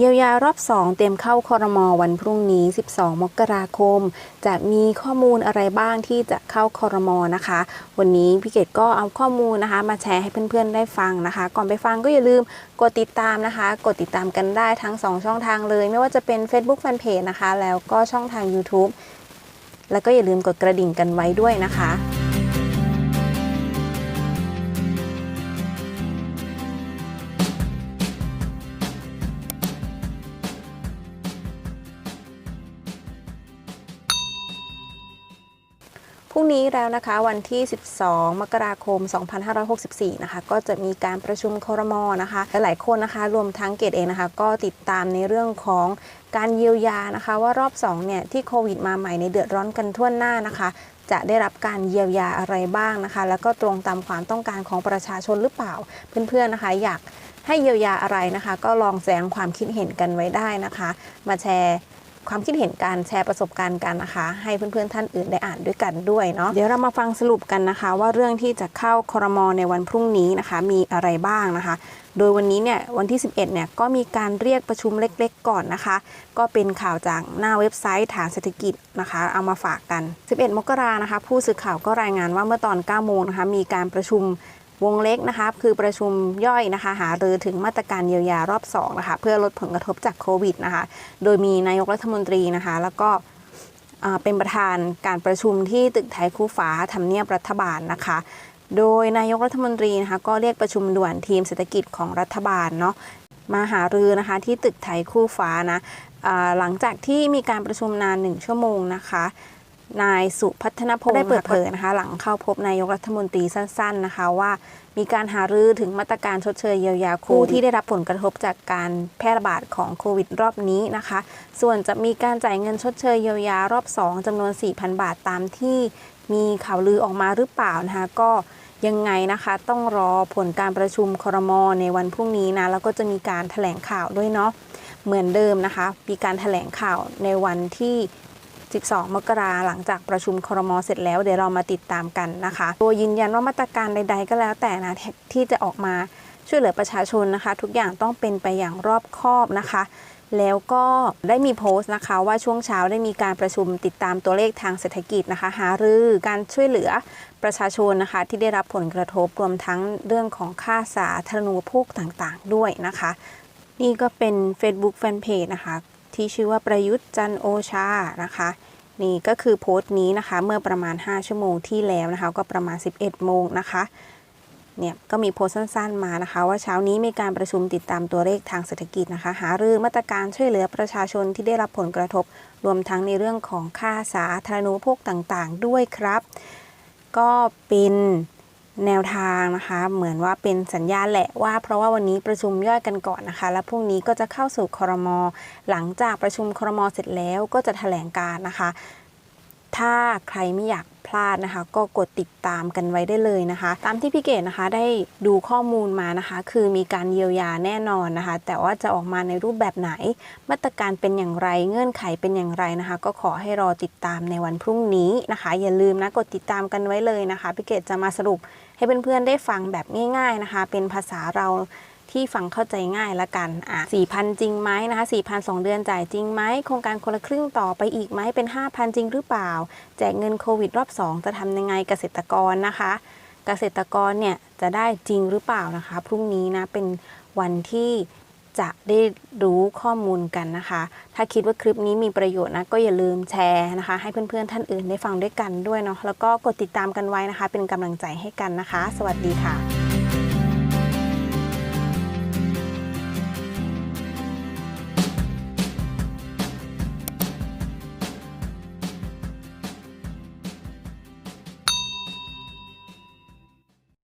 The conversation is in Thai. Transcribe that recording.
เยียวยารอบ 2 เตรียมเข้าคอรมอวันพรุ่งนี้ 12 มกราคม จะมีข้อมูลอะไรบ้างที่จะเข้าคอรมอนะคะ วันนี้พี่เกดก็เอาข้อมูลนะคะ มาแชร์ให้เพื่อนๆได้ฟังนะคะ ก่อนไปฟังก็อย่าลืมกดติดตามนะคะ กดติดตามกันได้ทั้ง 2 ช่องทางเลย ไม่ว่าจะเป็น Facebook Fanpage นะคะ แล้วก็ช่องทาง YouTube แล้วก็อย่าลืมกดกระดิ่งกันไว้ด้วยนะคะ รุ่งนี้แล้วนะคะวันที่ 12 มกราคม 2564 นะคะ ก็จะมีการประชุมครมนะคะหลายๆคนนะคะ รวมทั้งเกตเองนะคะ ก็ติดตามในเรื่องของการเยียวยานะคะ ว่ารอบ2เนี่ยที่โควิดมาใหม่ในเดือดร้อนกันทั่วหน้านะคะจะได้รับการเยียวยาอะไรบ้างนะคะ แล้วก็ตรงตามความต้องการของประชาชนหรือเปล่า เพื่อนๆนะคะ อยากให้เยียวยาอะไรนะคะ ก็ลองแสดงความคิดเห็นกันไว้ได้นะคะ มาแชร์ ความคิดเห็นการแชร์ประสบการณ์กันนะคะ ให้เพื่อนๆท่านอื่นได้อ่านด้วยกันด้วยเนาะเดี๋ยวเรามาฟังสรุปกันนะคะ ว่าเรื่องที่จะเข้าครมอในวันพรุ่งนี้นะคะ มีอะไรบ้างนะคะ โดยวันนี้เนี่ยวันที่ 11เนี่ยก็มีการเรียกประชุมเล็กๆ ก่อนนะคะ ก็เป็นข่าวจากหน้าเว็บไซต์ฐานเศรษฐกิจนะคะ เอามาฝากกัน 11 มกรานะคะ ผู้สื่อข่าวก็รายงานว่าเมื่อตอน9โมงนะคะมีการประชุม วงเล็กนะคะคือประชุมย่อยนะคะ หารือถึงมาตรการเยียวยารอบ2นะคะเพื่อลดผลกระทบจากโควิดนะคะ โดยมีนายกรัฐมนตรีนะคะ แล้วก็เป็นประธานการประชุมที่ตึกไทยคู่ฟ้าทำเนียบรัฐบาลนะคะ โดยนายกรัฐมนตรีนะคะก็เรียกประชุมด่วนทีมเศรษฐกิจของรัฐบาลเนาะมาหารือนะคะที่ตึกไทยคู่ฟ้านะหลังจากที่มีการประชุมนานหนึ่งชั่วโมงนะคะ นายสุพัฒนพงศ์ได้เปิดเผยนะคะ หลังเข้าพบนายกรัฐมนตรีสั้น ๆนะคะว่า มีการหารือถึงมาตรการชดเชยเยียวยาผู้ที่ได้รับผลกระทบจากการแพร่ระบาดของโควิดรอบนี้นะคะ ส่วนจะมีการจ่ายเงินชดเชยเยียวยารอบ 2จำนวน 4,000 บาทตามที่มีข่าวลือออกมาหรือเปล่านะคะก็ยังไงนะคะต้องรอผลการประชุมครมในวันพรุ่งนี้นะแล้วก็จะมีการแถลงข่าวด้วยเนาะเหมือนเดิมนะคะ มีการแถลงข่าวในวันที่ 12 มกราหลังจากประชุมครมเสร็จแล้วเดี๋ยวเรามาติดตามกันนะคะโดยยืนยันว่ามาตรการใด ๆ ก็แล้วแต่นะที่ที่จะออกมาช่วยเหลือประชาชนนะคะ ทุกอย่างต้องเป็นไปอย่างรอบคอบนะคะ แล้วก็ได้มีโพสต์นะคะ ว่าช่วงเช้าได้มีการประชุมติดตามตัวเลขทางเศรษฐกิจนะคะ หารือการช่วยเหลือประชาชนนะคะ ที่ได้รับผลกระทบรวมทั้งเรื่องของค่าสาธารณูปโภคต่างๆ ด้วยนะคะ นี่ก็เป็น Facebook Fanpage นะคะ ที่ชื่อว่าประยุทธ์จันโอชานะคะ นี่ก็คือโพสต์นี้นะคะ เมื่อประมาณ 5 ชั่วโมงที่แล้วนะคะ ก็ประมาณ 11 โมงนะคะเนี่ยก็มีโพสต์สั้นๆมานะคะ ว่าเช้านี้มีการประชุมติดตามตัวเลขทางเศรษฐกิจนะคะ หารือมาตรการช่วยเหลือประชาชนที่ได้รับผลกระทบ รวมทั้งในเรื่องของค่าสาธารณูปโภคต่างๆ ด้วยครับ ก็เป็น แนวทางนะคะ เหมือนว่าเป็นสัญญาณแหละว่า เพราะว่าวันนี้ประชุมย่อยกันก่อนนะคะ แล้วพรุ่งนี้ก็จะเข้าสู่ครมหลังจากประชุมครมเสร็จแล้วก็จะแถลงการนะคะ ถ้าใครไม่อยาก พลาดนะคะ ก็กดติดตามกันไว้ได้เลยนะคะ ตามที่พี่เกดนะคะได้ดูข้อมูลมานะคะ คือมีการเยียวยาแน่นอนนะคะ แต่ว่าจะออกมาในรูปแบบไหน มาตรการเป็นอย่างไรเงื่อนไขเป็นอย่างไรนะคะ ก็ขอให้รอติดตามในวันพรุ่งนี้นะคะ อย่าลืมนะกดติดตามกันไว้เลยนะคะพี่เกดจะมาสรุปให้เพื่อนๆได้ฟังแบบง่าย ๆนะคะ เป็นภาษาเรา ที่ฟังเข้าใจง่ายละกันอะ4,000 จริงไหมนะคะ4,000 2 เดือนจ่ายจริงไหมโครงการคนละครึ่งต่อไปอีกไหมเป็น 5,000 จริงหรือเปล่า แจกเงินโควิดรอบ 2 จะทำยังไงเกษตรกรนะคะ เกษตรกรเนี่ยจะได้จริงหรือเปล่านะคะ พรุ่งนี้นะเป็นวันที่จะได้รู้ข้อมูลกันนะคะ ถ้าคิดว่าคลิปนี้มีประโยชน์นะ ก็อย่าลืมแชร์นะคะ ให้เพื่อนๆท่านอื่นได้ฟังด้วยกันด้วยเนาะ แล้วก็กดติดตามกันไว้นะคะ เป็นกำลังใจให้กันนะคะ สวัสดีค่ะ